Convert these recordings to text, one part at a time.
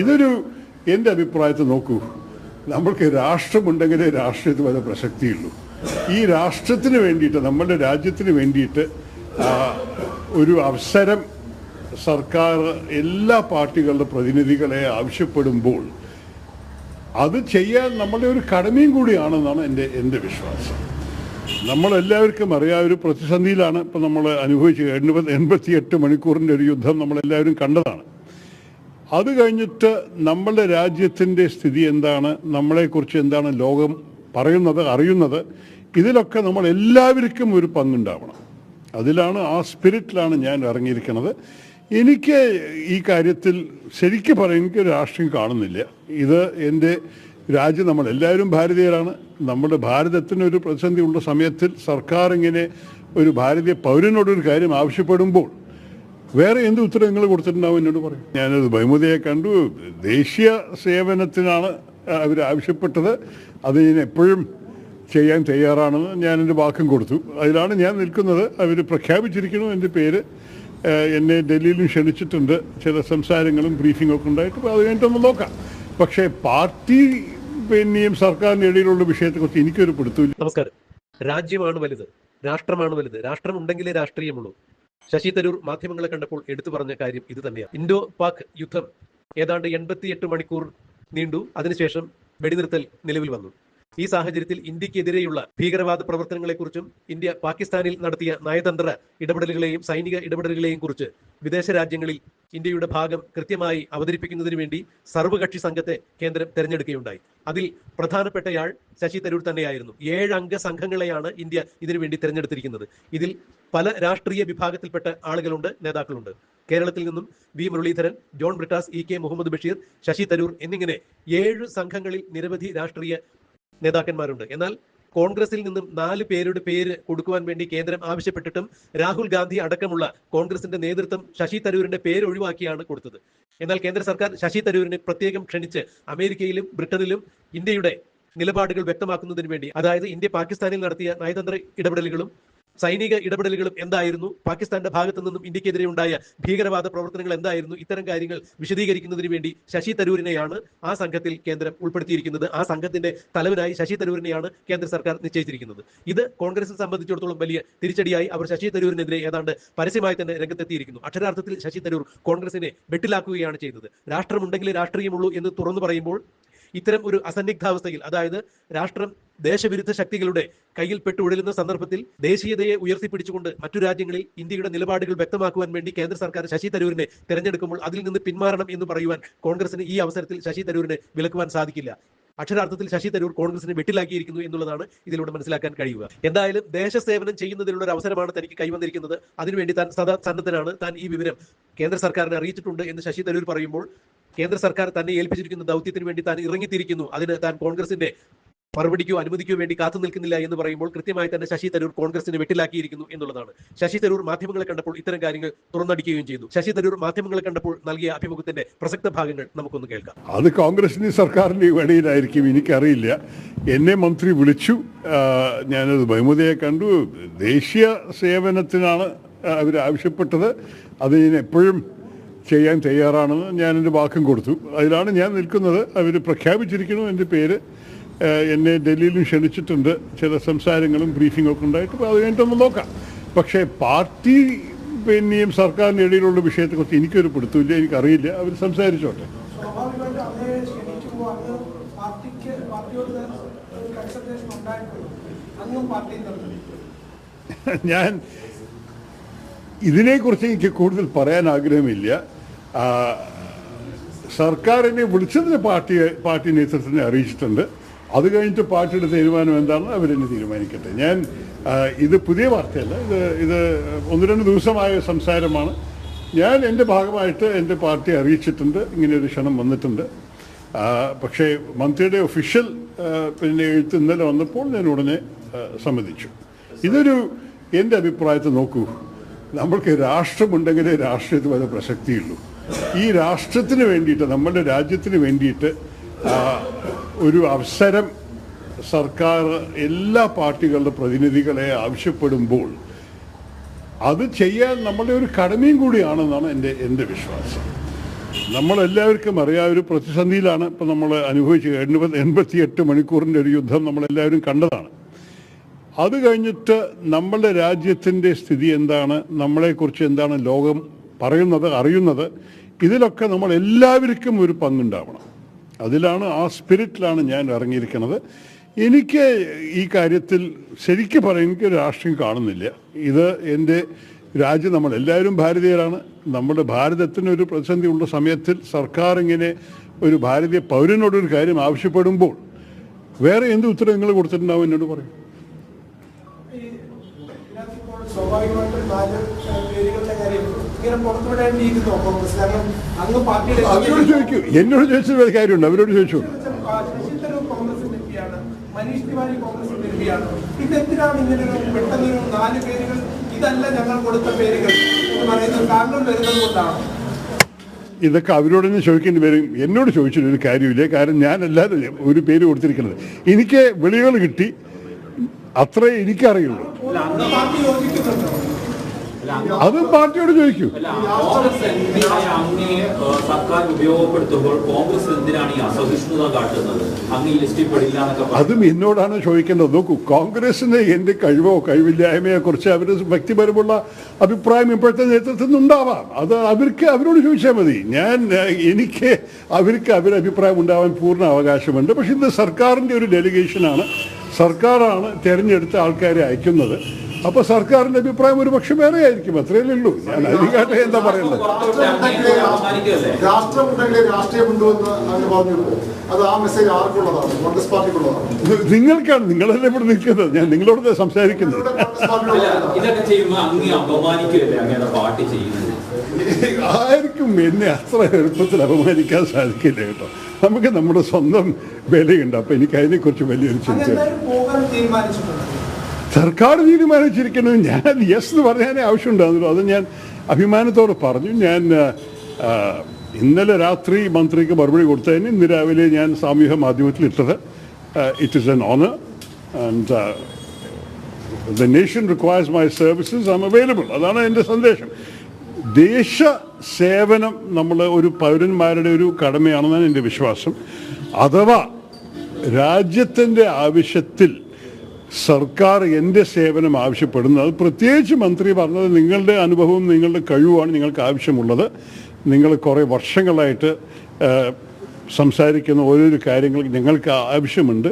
ഇതൊരു എന്റെ അഭിപ്രായത്തിൽ നോക്കൂ. നമ്മൾക്ക് രാഷ്ട്രമുണ്ടെങ്കിലേ രാഷ്ട്രീയത്തിൽ വല്ല പ്രസക്തിയുള്ളൂ. ഈ രാഷ്ട്രത്തിന് വേണ്ടിയിട്ട് നമ്മുടെ രാജ്യത്തിന് വേണ്ടിയിട്ട് ഒരു അവസരം സർക്കാർ എല്ലാ പാർട്ടികളുടെ പ്രതിനിധികളെ ആവശ്യപ്പെടുമ്പോൾ അത് ചെയ്യാൻ നമ്മളുടെ ഒരു കടമയും കൂടിയാണെന്നാണ് എന്റെ എന്റെ വിശ്വാസം. നമ്മളെല്ലാവർക്കും അറിയാം ഒരു പ്രതിസന്ധിയിലാണ് ഇപ്പം നമ്മൾ അനുഭവിച്ചത് എൺപത് എൺപത്തി എട്ട് മണിക്കൂറിന്റെ ഒരു യുദ്ധം നമ്മളെല്ലാവരും കണ്ടതാണ്. അത് കഴിഞ്ഞിട്ട് നമ്മളുടെ രാജ്യത്തിന്റെ സ്ഥിതി എന്താണ്? നമ്മളെക്കുറിച്ച് എന്താണ് ലോകം പറയുന്നത് അറിയുന്നത്? ഇതിലൊക്കെ നമ്മൾ എല്ലാവർക്കും ഒരു പങ്കുണ്ടാവണം. അതിലാണ് ആ സ്പിരിറ്റിലാണ് ഞാൻ ഇറങ്ങിയിരിക്കുന്നത്. എനിക്ക് ഈ കാര്യത്തിൽ ശരിക്കും പറയും എനിക്ക് രാഷ്ട്രീയം കാണുന്നില്ല. ഇത് എന്റെ രാജ്യം നമ്മൾ എല്ലാവരും ഭാരതീയരാണ്. നമ്മുടെ ഭാരതത്തിന് ഒരു പ്രതിസന്ധി ഉള്ള സമയത്തിൽ സർക്കാർ ഇങ്ങനെ ഒരു ഭാരതീയ പൗരനോടൊരു കാര്യം ആവശ്യപ്പെടുമ്പോൾ വേറെ എന്ത് ഉത്തരം നിങ്ങൾ കൊടുത്തിട്ടുണ്ടാവും എന്നോട് പറയും. ഞാനത് ബഹുമതിയെ കണ്ടു. ദേശീയ സേവനത്തിനാണ് അവർ ആവശ്യപ്പെട്ടത്. അത് ഞാൻ എപ്പോഴും ചെയ്യാൻ തയ്യാറാണെന്ന് ഞാൻ എന്റെ വാക്കും കൊടുത്തു. അതിലാണ് ഞാൻ നിൽക്കുന്നത്. അവർ പ്രഖ്യാപിച്ചിരിക്കുന്നു എന്റെ പേര്. എന്നെ ഡൽഹിയിലും ക്ഷണിച്ചിട്ടുണ്ട്. ചില സംസാരങ്ങളും ബ്രീഫിംഗും ഒക്കെ ഉണ്ടായിട്ട് അത് കഴിഞ്ഞിട്ടൊന്ന് നോക്കാം. പക്ഷേ പാർട്ടി പിന്നെയും സർക്കാരിന്റെ ഇടയിലുള്ള വിഷയത്തെക്കുറിച്ച് എനിക്കൊരു പിടുത്തമില്ല. നമസ്കാരം. രാജ്യമാണ് വലുത്. രാഷ്ട്രമാണ് വലുത്. രാഷ്ട്രം ഉണ്ടെങ്കിലേ രാഷ്ട്രീയമുള്ളൂ. ശശി തരൂർ മാധ്യമങ്ങളെ കണ്ടപ്പോൾ എടുത്തു പറഞ്ഞ കാര്യം ഇത് തന്നെയാണ്. ഇൻഡോ പാക് യുദ്ധം ഏതാണ്ട് എൺപത്തിയെട്ട് മണിക്കൂർ നീണ്ടു. അതിനുശേഷം വെടിനിർത്തൽ നിലവിൽ വന്നു. ഈ സാഹചര്യത്തിൽ ഇന്ത്യക്കെതിരെയുള്ള ഭീകരവാദ പ്രവർത്തനങ്ങളെക്കുറിച്ചും ഇന്ത്യ പാകിസ്ഥാനിൽ നടത്തിയ നയതന്ത്ര ഇടപെടലുകളെയും സൈനിക ഇടപെടലുകളെയും കുറിച്ച് വിദേശ രാജ്യങ്ങളിൽ ഇന്ത്യയുടെ ഭാഗം കൃത്യമായി അവതരിപ്പിക്കുന്നതിന് വേണ്ടി സർവകക്ഷി സംഘത്തെ കേന്ദ്രം തെരഞ്ഞെടുക്കുകയുണ്ടായി. അതിൽ പ്രധാനപ്പെട്ടയാൾ ശശി തരൂർ തന്നെയായിരുന്നു. ഏഴംഗ സംഘങ്ങളെയാണ് ഇന്ത്യ ഇതിനുവേണ്ടി തെരഞ്ഞെടുത്തിരിക്കുന്നത്. ഇതിൽ പല രാഷ്ട്രീയ വിഭാഗത്തിൽപ്പെട്ട ആളുകളുണ്ട് നേതാക്കളുണ്ട്. കേരളത്തിൽ നിന്നും V. Muraleedharan John Brittas E. K. Muhammad Basheer Shashi Tharoor എന്നിങ്ങനെ ഏഴ് സംഘങ്ങളിൽ നിരവധി രാഷ്ട്രീയ നേതാക്കന്മാരുണ്ട്. എന്നാൽ കോൺഗ്രസിൽ നിന്നും നാല് പേരുടെ പേര് കൊടുക്കുവാൻ വേണ്ടി കേന്ദ്രം ആവശ്യപ്പെട്ടിട്ടും രാഹുൽ ഗാന്ധി അടക്കമുള്ള കോൺഗ്രസിന്റെ നേതൃത്വം ശശി തരൂരിന്റെ പേര് ഒഴിവാക്കിയാണ് കൊടുത്തത്. എന്നാൽ കേന്ദ്ര സർക്കാർ ശശി തരൂരിനെ പ്രത്യേകം ക്ഷണിച്ച് അമേരിക്കയിലും ബ്രിട്ടനിലും ഇന്ത്യയുടെ നിലപാടുകൾ വ്യക്തമാക്കുന്നതിന് വേണ്ടി അതായത് ഇന്ത്യ പാകിസ്ഥാനിൽ നടത്തിയ നയതന്ത്ര ഇടപെടലുകളും സൈനിക ഇടപെടലുകളും എന്തായിരുന്നു? പാകിസ്ഥാന്റെ ഭാഗത്തു നിന്നും ഇന്ത്യക്കെതിരെ ഉണ്ടായ ഭീകരവാദ പ്രവർത്തനങ്ങൾ എന്തായിരുന്നു? ഇത്തരം കാര്യങ്ങൾ വിശദീകരിക്കുന്നതിന് വേണ്ടി ശശി തരൂരിനെയാണ് ആ സംഘത്തിൽ കേന്ദ്രം ഉൾപ്പെടുത്തിയിരിക്കുന്നത്. ആ സംഘത്തിന്റെ തലവനായി ശശി തരൂരിനെയാണ് കേന്ദ്ര സർക്കാർ നിശ്ചയിച്ചിരിക്കുന്നത്. ഇത് കോൺഗ്രസിനെ സംബന്ധിച്ചിടത്തോളം വലിയ തിരിച്ചടിയായി അവർ ശശി തരൂരിനെതിരെ ഏതാണ്ട് പരസ്യമായി തന്നെ രംഗത്തെത്തിയിരിക്കുന്നു. അക്ഷരാർത്ഥത്തിൽ ശശി തരൂർ കോൺഗ്രസിനെ വെട്ടിലാക്കുകയാണ് ചെയ്തത്. രാഷ്ട്രമുണ്ടെങ്കിലേ രാഷ്ട്രീയമുള്ളൂ എന്ന് തുറന്നു പറയുമ്പോൾ ഇത്തരം ഒരു അസന്നിഗ്ധാവസ്ഥയിൽ അതായത് രാഷ്ട്രം ദേശവിരുദ്ധ ശക്തികളുടെ കയ്യിൽ പെട്ടുഴലുന്ന സന്ദർഭത്തിൽ ദേശീയതയെ ഉയർത്തിപ്പിടിച്ചുകൊണ്ട് മറ്റു രാജ്യങ്ങളിൽ ഇന്ത്യയുടെ നിലപാടുകൾ വ്യക്തമാക്കുവാൻ വേണ്ടി കേന്ദ്ര സർക്കാർ ശശി തരൂരിനെ തെരഞ്ഞെടുക്കുമ്പോൾ അതിൽ നിന്ന് പിന്മാറണം എന്ന് പറയുവാൻ കോൺഗ്രസിന് ഈ അവസരത്തിൽ ശശി തരൂരിനെ വിലക്കുവാൻ സാധിക്കില്ല. അക്ഷരാർത്ഥത്തിൽ ശശി തരൂർ കോൺഗ്രസിനെ വെട്ടിലാക്കിയിരിക്കുന്നു എന്നുള്ളതാണ് ഇതിലൂടെ മനസ്സിലാക്കാൻ കഴിയുക. എന്തായാലും ദേശസേവനം ചെയ്യുന്നതിനുള്ള ഒരു അവസരമാണ് തനിക്ക് കൈവന്നിരിക്കുന്നത്. അതിനുവേണ്ടി താൻ സദാ സന്നദ്ധനാണ്. താൻ ഈ വിവരം കേന്ദ്ര സർക്കാരിനെ അറിയിച്ചിട്ടുണ്ട് എന്ന് ശശി തരൂർ പറയുമ്പോൾ കേന്ദ്ര സർക്കാർ തന്നെ ഏൽപ്പിച്ചിരിക്കുന്ന ദൗത്യത്തിന് വേണ്ടി താൻ ഇറങ്ങിത്തിരിക്കുന്നു. അതിന് താൻ കോൺഗ്രസിന്റെ മറുപടിക്കോ അനുമതിക്കോ വേണ്ടി കാത്തു നിൽക്കുന്നില്ല എന്ന് പറയുമ്പോൾ കൃത്യമായി തന്നെ ശശി തരൂർ കോൺഗ്രസിനെ വെട്ടിലാക്കിയിരിക്കുന്നു എന്നുള്ളതാണ്. ശശി തരൂർ മാധ്യമങ്ങളെ കണ്ടപ്പോൾ ഇത്തരം കാര്യങ്ങൾ തുറന്നടിക്കുകയും ചെയ്തു. ശശി തരൂർ മാധ്യമങ്ങളെ കണ്ടപ്പോൾ നൽകിയ അഭിമുഖത്തിന്റെ പ്രസക്ത ഭാഗങ്ങൾ നമുക്കൊന്ന് കേൾക്കാം. അത് കോൺഗ്രസിന്റെ സർക്കാരിന്റെ ഇടയിലായിരിക്കും എനിക്കറിയില്ല. എന്നെ മന്ത്രി വിളിച്ചു. ഞാനത് ബഹുമതിയെ കണ്ടു. ദേശീയ സേവനത്തിനാണ് അവർ ആവശ്യപ്പെട്ടത്. അത് ഞാൻ എപ്പോഴും ചെയ്യാൻ തയ്യാറാണെന്ന് ഞാൻ എന്റെ വാക്കും കൊടുത്തു. അതിലാണ് ഞാൻ നിൽക്കുന്നത്. അവർ പ്രഖ്യാപിച്ചിരിക്കുന്നു എന്റെ പേര്. എന്നെ ഡൽഹിയിലും ക്ഷണിച്ചിട്ടുണ്ട്. ചില സംസാരങ്ങളും ബ്രീഫിംഗും ഒക്കെ ഉണ്ടായിട്ട് അപ്പോൾ അത് കഴിഞ്ഞിട്ടൊന്ന് നോക്കാം. പക്ഷേ പാർട്ടി പിന്നെയും സർക്കാരിന്റെ ഇടയിലുള്ള വിഷയത്തെക്കുറിച്ച് എനിക്കൊരു പിടുത്തമില്ല. എനിക്കറിയില്ല. അവർ സംസാരിച്ചോട്ടെ. ഞാൻ ഇതിനെക്കുറിച്ച് എനിക്ക് കൂടുതൽ പറയാൻ ആഗ്രഹമില്ല. സർക്കാരിനെ വിളിച്ചതിന് പാർട്ടി പാർട്ടി നേതൃത്വത്തിനെ അറിയിച്ചിട്ടുണ്ട്. അത് കഴിഞ്ഞിട്ട് പാർട്ടിയുടെ തീരുമാനം എന്താണെന്ന് അവരെന്നെ തീരുമാനിക്കട്ടെ. ഞാൻ ഇത് പുതിയ വാർത്തയല്ല. ഇത് ഇത് ഒന്ന് രണ്ട് ദിവസമായ സംസാരമാണ്. ഞാൻ എന്റെ ഭാഗമായിട്ട് എന്റെ പാർട്ടി അറിയിച്ചിട്ടുണ്ട്. ഇങ്ങനെ ഒരു ക്ഷണം വന്നിട്ടുണ്ട്. പക്ഷേ മന്ത്രിയുടെ ഒഫീഷ്യൽ പിന്നെ എഴുത്ത് ഇന്നലെ വന്നപ്പോൾ ഞാൻ ഉടനെ സമ്മതിച്ചു. ഇതൊരു എന്റെ അഭിപ്രായത്തെ നോക്കൂ. നമ്മൾക്ക് രാഷ്ട്രമുണ്ടെങ്കിലേ രാഷ്ട്രീയത്തിൽ വല്ല പ്രസക്തിയുള്ളൂ. ഈ രാഷ്ട്രത്തിന് വേണ്ടിയിട്ട് നമ്മുടെ രാജ്യത്തിന് വേണ്ടിയിട്ട് ഒരു അവസരം സർക്കാർ എല്ലാ പാർട്ടികളുടെ പ്രതിനിധികളെ ആവശ്യപ്പെടുമ്പോൾ അത് ചെയ്യാൻ നമ്മളുടെ ഒരു കടമയും കൂടിയാണെന്നാണ് എന്റെ എന്റെ വിശ്വാസം. നമ്മളെല്ലാവർക്കും അറിയാം ഒരു പ്രതിസന്ധിയിലാണ് ഇപ്പം നമ്മൾ അനുഭവിച്ചത് എൺപത് എൺപത്തിയെട്ട് മണിക്കൂറിന്റെ ഒരു യുദ്ധം നമ്മളെല്ലാവരും കണ്ടതാണ്. അത് കഴിഞ്ഞിട്ട് നമ്മളുടെ രാജ്യത്തിന്റെ സ്ഥിതി എന്താണ്? നമ്മളെക്കുറിച്ച് എന്താണ് ലോകം പറയുന്നത് അറിയുന്നത് ഇതിലൊക്കെ നമ്മൾ എല്ലാവർക്കും ഒരു പങ്കുണ്ടാവണം. അതിലാണ് ആ സ്പിരിറ്റിലാണ് ഞാൻ ഇറങ്ങിയിരിക്കുന്നത്. എനിക്ക് ഈ കാര്യത്തിൽ ശരിക്കും പറയാൻ എനിക്ക് രാഷ്ട്രീയം കാണുന്നില്ല. ഇത് എന്റെ രാജ്യം നമ്മൾ എല്ലാവരും ഭാരതീയരാണ്. നമ്മുടെ ഭാരതത്തിന് ഒരു പ്രതിസന്ധി ഉള്ള സമയത്തിൽ സർക്കാർ ഇങ്ങനെ ഒരു ഭാരതീയ പൗരനോടൊരു കാര്യം ആവശ്യപ്പെടുമ്പോൾ വേറെ എന്ത് ഉത്തരം നിങ്ങൾ കൊടുത്തിട്ടുണ്ടാവും എന്നോട് പറയും. സ്വാഭാവികമായിട്ടും അവരോട് ചോദിക്കൂ. എന്നോട് ചോദിച്ചത് കാര്യമുണ്ട്. അവരോട് ചോദിച്ചു. മനീഷ് തിവാരി കോൺഗ്രസിന്റെ എം പിയാണ് ഇതെന്തിനാണ് ഇങ്ങനെ പെട്ടെന്ന് നാല് പേരുകൾ ഇതല്ല ഞങ്ങൾ കൊടുത്ത പേരുകൾ എന്ന് പറയുന്നത് താങ്കൾ വരുന്നത് കൊണ്ടാണ്. ഇതൊക്കെ അവരോട് തന്നെ ചോദിക്കേണ്ടി വരും. എന്നോട് ചോദിച്ചിട്ട് ഒരു കാര്യമില്ല. കാരണം ഞാനല്ലാതെ ഒരു പേര് കൊടുത്തിരിക്കുന്നത്. എനിക്ക് വിളികൾ കിട്ടി. അത്രേ എനിക്കറിയുള്ളൂ. അത് പാർട്ടിയോട് ചോദിക്കൂ. കോൺഗ്രസ് എന്തിനാണ് അങ്ങയെ ഏഹ്, സർക്കാർ ഉപയോഗപ്പെടുത്തുമ്പോൾ കോൺഗ്രസ് എന്തിനാണ് ഈ അസഹിഷ്ണുത കാട്ടുന്നത്? അങ്ങ് ഈ ലിസ്റ്റിൽ പെടില്ല അതും എന്നോടാണ് ചോദിക്കേണ്ടത്. നോക്കൂ കോൺഗ്രസിന് എന്റെ കഴിവോ കഴിവില്ലായ്മയെ കുറിച്ച് അവർ വ്യക്തിപരമുള്ള അഭിപ്രായം ഇപ്പോഴത്തെ നേതൃത്വത്തിൽ നിന്നുണ്ടാവാം അത് അവർക്ക് അവരോട് ചോദിച്ചാൽ മതി. ഞാൻ എനിക്ക് അവർക്ക് അവരുടെ അഭിപ്രായം ഉണ്ടാവാൻ പൂർണ അവകാശമുണ്ട്. പക്ഷെ ഇത് സർക്കാരിന്റെ ഒരു ഡെലിഗേഷനാണ് സർക്കാരാണ് തിരഞ്ഞെടുത്ത ആൾക്കാരെ അയക്കുന്നത്. അപ്പോൾ സർക്കാരിന്റെ അഭിപ്രായം ഒരു പക്ഷെ വേറെ ആയിരിക്കും അത്രയല്ലേ ഉള്ളൂ. ഞാൻ അതിനെക്കാട്ടെ എന്താ പറയുന്നത് നിങ്ങൾക്കാണ്. നിങ്ങളല്ലേ ഇവിടെ നിൽക്കുന്നത്. ഞാൻ നിങ്ങളോട് സംസാരിക്കുന്നത് ആർക്കും എന്നെ അത്ര എളുപ്പത്തിൽ അപമാനിക്കാൻ സാധിക്കില്ല കേട്ടോ. നമുക്ക് നമ്മുടെ സ്വന്തം വിലയുണ്ട്. അപ്പൊ എനിക്ക് അതിനെക്കുറിച്ച് വലിയൊരു അങ്ങ് സർക്കാർ തീരുമാനിച്ചിരിക്കുന്നത് ഞാൻ യെസ് എന്ന് പറയാനേ ആവശ്യമുണ്ടായിരുന്നു അത് ഞാൻ അഭിമാനത്തോടെ പറഞ്ഞു. ഞാൻ ആ, ആ, ഇന്നലെ രാത്രി മന്ത്രിക്ക് മറുപടി കൊടുത്തതിന് ഇന്ന് രാവിലെ ഞാൻ സാമൂഹ്യ മാധ്യമത്തിൽ ഇട്ടത്. It is an honour and the nation requires my services I available അതാണ് എന്റെ സന്ദേശം. ദേശ സേവനം നമ്മൾ ഒരു പൗരന്മാരുടെ ഒരു കടമയാണെന്നാണ് എന്റെ വിശ്വാസം. അഥവാ രാജ്യത്തിന്റെ ആവശ്യത്തിൽ സർക്കാർ എന്റെ സേവനം ആവശ്യപ്പെടുന്നത് പ്രത്യേകിച്ച് മന്ത്രി പറഞ്ഞത് നിങ്ങളുടെ അനുഭവവും നിങ്ങളുടെ കഴിവുമാണ് നിങ്ങൾക്ക് ആവശ്യമുള്ളത്. നിങ്ങൾ കുറേ വർഷങ്ങളായിട്ട് സംസാരിക്കുന്ന ഓരോരോ കാര്യങ്ങൾ ഞങ്ങൾക്ക് ആവശ്യമുണ്ട്.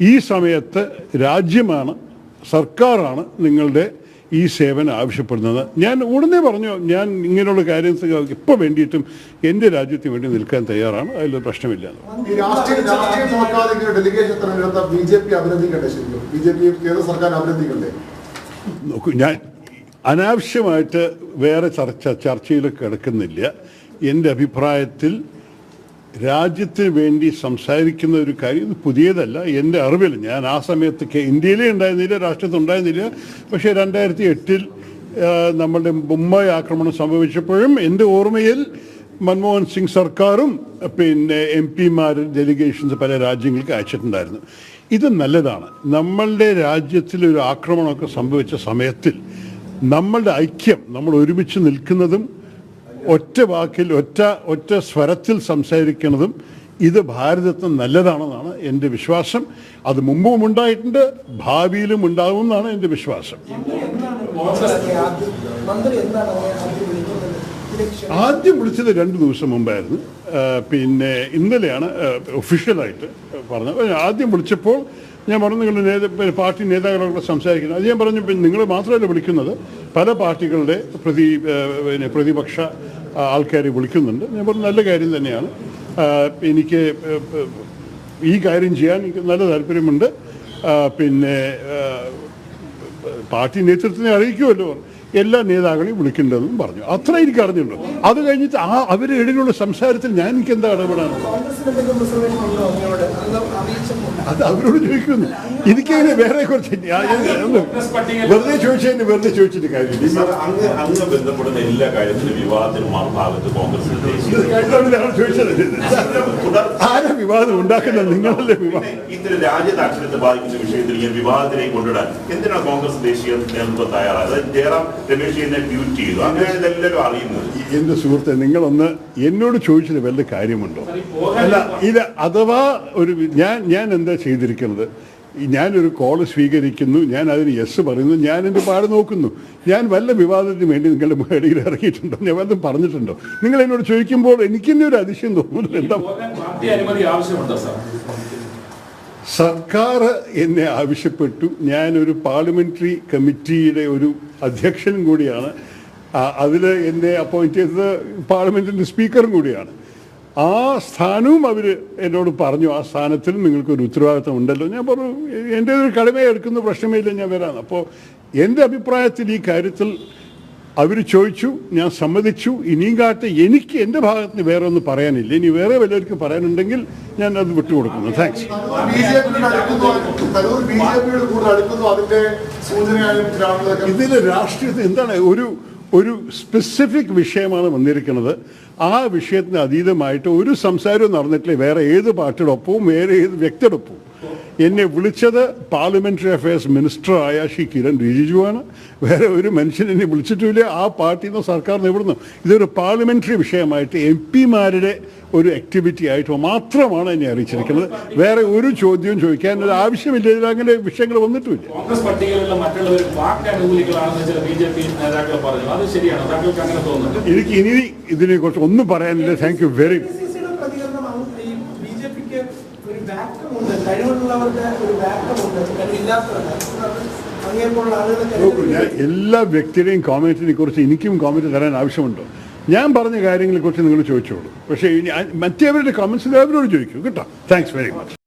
ഈ സമയത്ത് രാജ്യമാണ് സർക്കാരാണ് നിങ്ങളുടെ ഈ സേവനം ആവശ്യപ്പെടുന്നത്. ഞാൻ ഉടനെ പറഞ്ഞു ഞാൻ ഇങ്ങനെയുള്ള കാര്യങ്ങൾ ഇപ്പോൾ വേണ്ടിയിട്ടും എന്റെ രാജ്യത്തിന് വേണ്ടി നിൽക്കാൻ തയ്യാറാണ്. അതിലൊരു പ്രശ്നമില്ല. നോക്കൂ ഞാൻ അനാവശ്യമായിട്ട് വേറെ ചർച്ച ചർച്ചയിൽ കിടക്കുന്നില്ല. എന്റെ അഭിപ്രായത്തിൽ രാജ്യത്തിന് വേണ്ടി സംസാരിക്കുന്ന ഒരു കാര്യം ഇത് പുതിയതല്ല. എന്റെ അറിവിൽ ഞാൻ ആ സമയത്ത് ഇന്ത്യയിലെ ഉണ്ടായിരുന്നില്ല രാഷ്ട്രത്തിൽ ഉണ്ടായിരുന്നില്ല. പക്ഷേ രണ്ടായിരത്തി എട്ടിൽ നമ്മളുടെ മുംബൈ ആക്രമണം സംഭവിച്ചപ്പോഴും എന്റെ ഓർമ്മയിൽ മൻമോഹൻ സിംഗ് സർക്കാരും പിന്നെ എം പിമാർ ഡെലിഗേഷൻസ് പല രാജ്യങ്ങൾക്ക് അയച്ചിട്ടുണ്ടായിരുന്നു. ഇത് നല്ലതാണ്. നമ്മളുടെ രാജ്യത്തിൽ ഒരു ആക്രമണമൊക്കെ സംഭവിച്ച സമയത്തിൽ നമ്മളുടെ ഐക്യം നമ്മൾ ഒരുമിച്ച് നിൽക്കുന്നതും ഒറ്റ വാക്കിൽ ഒറ്റ ഒറ്റ സ്വരത്തിൽ സംസാരിക്കുന്നതും ഇത് ഭാരതത്തിന് നല്ലതാണെന്നാണ് എന്റെ വിശ്വാസം. അത് മുമ്പും ഉണ്ടായിട്ടുണ്ട് ഭാവിയിലും ഉണ്ടാകും എന്നാണ് എന്റെ വിശ്വാസം. ആദ്യം വിളിച്ചത് രണ്ട് ദിവസം മുമ്പായിരുന്നു. പിന്നെ ഇന്നലെയാണ് ഒഫീഷ്യലായിട്ട് പറഞ്ഞത്. ആദ്യം വിളിച്ചപ്പോൾ ഞാൻ പറഞ്ഞു നിങ്ങളുടെ നേത പാർട്ടി നേതാക്കളോട് സംസാരിക്കുന്നത് അത് ഞാൻ പറഞ്ഞു നിങ്ങൾ മാത്രമല്ല വിളിക്കുന്നത്. പല പാർട്ടികളുടെ പ്രതി പ്രതിപക്ഷ ആ, ആൾക്കാരെ വിളിക്കുന്നുണ്ട്. ഞാൻ പറഞ്ഞു നല്ല കാര്യം തന്നെയാണ്. എനിക്ക് ഈ കാര്യം ചെയ്യാൻ എനിക്ക് നല്ല താല്പര്യമുണ്ട്. പിന്നെ പാർട്ടി നേതൃത്വത്തിനെ അറിയിക്കുമല്ലോ. എല്ലാ നേതാക്കളെയും വിളിക്കേണ്ടതെന്നും പറഞ്ഞു. അത്ര എനിക്ക് അറിഞ്ഞുള്ളൂ അത് കഴിഞ്ഞിട്ട് ആ അവരുടെ ഇടയിലുള്ള സംസാരത്തിൽ ഞാൻ എനിക്ക് എന്താ ഇടപെടാൻ? അത് അവരോട് ചോദിക്കുന്നു. എനിക്കതിന് വേറെ കുറച്ച് വെറുതെ ചോദിച്ചതിന് വെറുതെ ചോദിച്ചിട്ട് കാര്യമില്ല. അങ്ങ് അങ്ങ് ബന്ധപ്പെടുന്ന എല്ലാ കാര്യത്തിലും വിവാദത്തിന് മറുഭാഗത്ത് കോൺഗ്രസ് ആരാ വിവാദം ഉണ്ടാക്കുന്ന നിങ്ങളല്ലേ വിവാദം. ഇത്തരം രാജ്യതാക്ഷരത്തെ ബാധിക്കുന്ന വിഷയത്തിൽ ഈ വിവാദത്തിലേക്ക് കൊണ്ടുവിടാൻ എന്തിനാണ് കോൺഗ്രസ് ദേശീയ നേതൃത്വം തയ്യാറായത്? ജയറാം രമേശ് എന്നെ ട്വീറ്റ് ചെയ്തു. അങ്ങനെ ഇതെല്ലാവരും അറിയുന്നത്. എന്റെ സുഹൃത്തെ നിങ്ങളൊന്ന് എന്നോട് ചോദിച്ചത് വല്ല കാര്യമുണ്ടോ? അല്ല ഇത് അഥവാ ഒരു ഞാൻ ഞാൻ എന്താ ചെയ്തിരിക്കുന്നത്? ഞാനൊരു കോൾ സ്വീകരിക്കുന്നു ഞാൻ അതിന് യെസ് പറയുന്നു ഞാൻ എന്റെ പാട് നോക്കുന്നു. ഞാൻ വല്ല വിവാദത്തിന് വേണ്ടി നിങ്ങളുടെ മേടിയിൽ ഇറങ്ങിയിട്ടുണ്ടോ? ഞാൻ വല്ലതും പറഞ്ഞിട്ടുണ്ടോ? നിങ്ങൾ എന്നോട് ചോദിക്കുമ്പോൾ എനിക്ക് തന്നെ ഒരു അതിശയം തോന്നുന്നു എന്താ അനുമതി ആവശ്യമുണ്ടോ സാർ? സർക്കാർ എന്നെ ആവശ്യപ്പെട്ടു. ഞാനൊരു പാർലമെന്ററി കമ്മിറ്റിയുടെ ഒരു അധ്യക്ഷനും കൂടിയാണ്. അതിൽ എന്നെ അപ്പോയിന്റ് ചെയ്തത് പാർലമെന്റിന്റെ സ്പീക്കറും കൂടിയാണ്. ആ സ്ഥാനവും അവർ എന്നോട് പറഞ്ഞു. ആ സ്ഥാനത്തിൽ നിങ്ങൾക്കൊരു ഉത്തരവാദിത്തം ഉണ്ടല്ലോ. ഞാൻ പറഞ്ഞു എന്റെ ഒരു കടമയെ എടുക്കുന്ന പ്രശ്നമേ ഇല്ല ഞാൻ വരാം. അപ്പോൾ എന്റെ അഭിപ്രായത്തിൽ ഈ കാര്യത്തിൽ അവർ ചോദിച്ചു ഞാൻ സമ്മതിച്ചു. ഇനിയും കാട്ട് എനിക്ക് എന്റെ ഭാഗത്ത് വേറെ ഒന്നും പറയാനില്ല. ഇനി വേറെ വല്ലവർക്കും പറയാനുണ്ടെങ്കിൽ ഞാൻ അത് വിട്ടുകൊടുക്കുന്നു. താങ്ക്സ് ഇതിൽ രാഷ്ട്രീയത്തിൽ എന്താണ് ഒരു ഒരു സ്പെസിഫിക് വിഷയമാണ് വന്നിരിക്കുന്നത്. ആ വിഷയത്തിന് അതീതമായിട്ട് ഒരു സംസാരവും നടന്നിട്ടില്ല. വേറെ ഏത് പാർട്ടിയുടെ ഒപ്പവും വേറെ ഏത് വ്യക്തിയുടെ ഒപ്പവും. എന്നെ വിളിച്ചത് പാർലമെന്ററി അഫയേഴ്സ് മിനിസ്റ്ററായ ശ്രീ കിരൺ റിജിജുവാണ്. വേറെ ഒരു മനുഷ്യൻ എന്നെ വിളിച്ചിട്ടുമില്ല. ആ പാർട്ടിയിൽ നിന്ന് സർക്കാർ നിവിടുന്നു ഇതൊരു പാർലമെന്ററി വിഷയമായിട്ട് എം പിമാരുടെ ഒരു ആക്ടിവിറ്റി ആയിട്ട് മാത്രമാണ് എന്നെ അറിയിച്ചിരിക്കുന്നത്. വേറെ ഒരു ചോദ്യവും ചോദിക്കാൻ ഒരു ആവശ്യമില്ല. ഇതിൽ അങ്ങനെ വിഷയങ്ങൾ വന്നിട്ടുമില്ല. കോൺഗ്രസ് പട്ടികയിലുള്ള മറ്റുള്ളവർ വാക്ക് അനുകൂലികളാണെന്ന് ചില ബി ജെ പി നേതാക്കൾ പറഞ്ഞു അത് ശരിയാണ്. താങ്കൾക്ക് അങ്ങനെ എനിക്ക് ഇനി ഇതിനെക്കുറിച്ച് ഒന്നും പറയാനില്ല. താങ്ക് യു വെരി മച്ച് പിക്ക് ഒരു ഞാൻ എല്ലാ വ്യക്തിയുടെയും കോമന്റിനെ കുറിച്ച് എനിക്കും കോമന്റ് തരാൻ ആവശ്യമുണ്ടോ. ഞാൻ പറഞ്ഞ കാര്യങ്ങളെ കുറിച്ച് നിങ്ങൾ ചോദിച്ചോളൂ. പക്ഷേ ഇനി മറ്റേവരുടെ കോമന്റ്സ് അവരോട് ചോദിക്കൂ. കേട്ടോ? Thanks very much